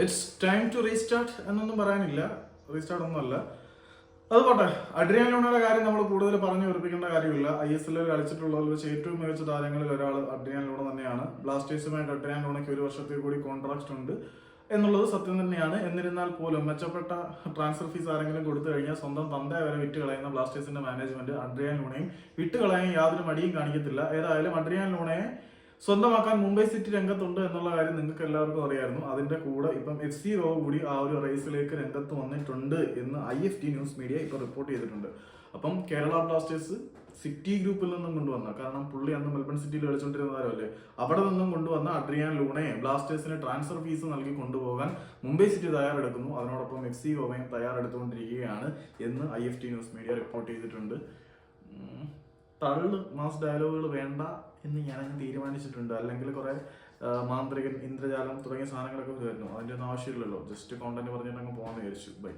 It's time to restart എന്നൊന്നും പറയാനില്ല. Restart ഒന്നുമല്ല. അത് പോട്ടെ അഡ്രിയാൻ ലൂണയുടെ കാര്യം നമ്മൾ കൂടുതൽ പറഞ്ഞു ഉറപ്പിക്കേണ്ട കാര്യമില്ല. ഐ എസ് എല്ലിൽ കളിച്ചിട്ടുള്ളതിൽ വെച്ച് ഏറ്റവും മികച്ച താരങ്ങളിൽ ഒരാൾ അഡ്രിയാൻ ലൂണ തന്നെയാണ്. ബ്ലാസ്റ്റേഴ്സുമായിട്ട് അഡ്രിയാൻ ലൂണയ്ക്ക് ഒരു വർഷത്തിൽ കൂടി കോൺട്രാക്ട് ഉണ്ട് എന്നുള്ളത് സത്യം തന്നെയാണ്. എന്നിരുന്നാൽ പോലും മെച്ചപ്പെട്ട ട്രാൻസ്ഫർ ഫീസ് ആരെങ്കിലും കൊടുത്തു കഴിഞ്ഞാൽ സ്വന്തം തന്തയെ വരെ വിറ്റ് കളയുന്ന ബ്ലാസ്റ്റേഴ്സിന്റെ മാനേജ്മെന്റ് അഡ്രിയാൻ ലൂണയും വിട്ട് കളയാൻ യാതൊരു മടിയും കാണിക്കത്തില്ല. ഏതായാലും അഡ്രിയാൻ ലൂണയെ സ്വന്തമാക്കാൻ മുംബൈ സിറ്റി രംഗത്തുണ്ട് എന്നുള്ള കാര്യം നിങ്ങൾക്ക് എല്ലാവർക്കും അറിയായിരുന്നു. അതിന്റെ കൂടെ ഇപ്പം എഫ് സി റോ കൂടി ആ ഒരു റേസിലേക്ക് രംഗത്ത് വന്നിട്ടുണ്ട് എന്ന് I F T news media ഇപ്പൊ റിപ്പോർട്ട് ചെയ്തിട്ടുണ്ട്. അപ്പം കേരള ബ്ലാസ്റ്റേഴ്സ് സിറ്റി ഗ്രൂപ്പിൽ നിന്നും കൊണ്ടുവന്ന. കാരണം പുള്ളി അന്ന് മെൽബൺ സിറ്റിയിൽ കളിച്ചുകൊണ്ടിരുന്നവരല്ലേ അവിടെ നിന്നും കൊണ്ടുവന്ന അഡ്രിയാൻ ലൂണെ ബ്ലാസ്റ്റേഴ്സിന് ട്രാൻസ്ഫർ ഫീസ് നൽകി കൊണ്ടുപോകാൻ മുംബൈ സിറ്റി തയ്യാറെടുക്കുന്നു. അതിനോടൊപ്പം എഫ് സി ഗോവയും തയ്യാറെടുത്തുകൊണ്ടിരിക്കുകയാണ് എന്ന് I F T news media report ചെയ്തിട്ടുണ്ട്. തള്ളു മാസ് ഡയലോഗുകൾ വേണ്ട എന്ന് ഞാൻ ഞാനങ്ങ് തീരുമാനിച്ചിട്ടുണ്ട്. അല്ലെങ്കിൽ കുറെ മാന്ത്രികൻ ഇന്ദ്രജാലം തുടങ്ങിയ സാധനങ്ങളൊക്കെ വരുന്നു. അതിന്റെ ഒന്നും ആവശ്യമില്ലല്ലോ. ജസ്റ്റ് കോണ്ടന്റ് പറഞ്ഞിട്ട് അങ്ങ് പോകാമെന്ന് വിചാരിച്ചു. ബൈ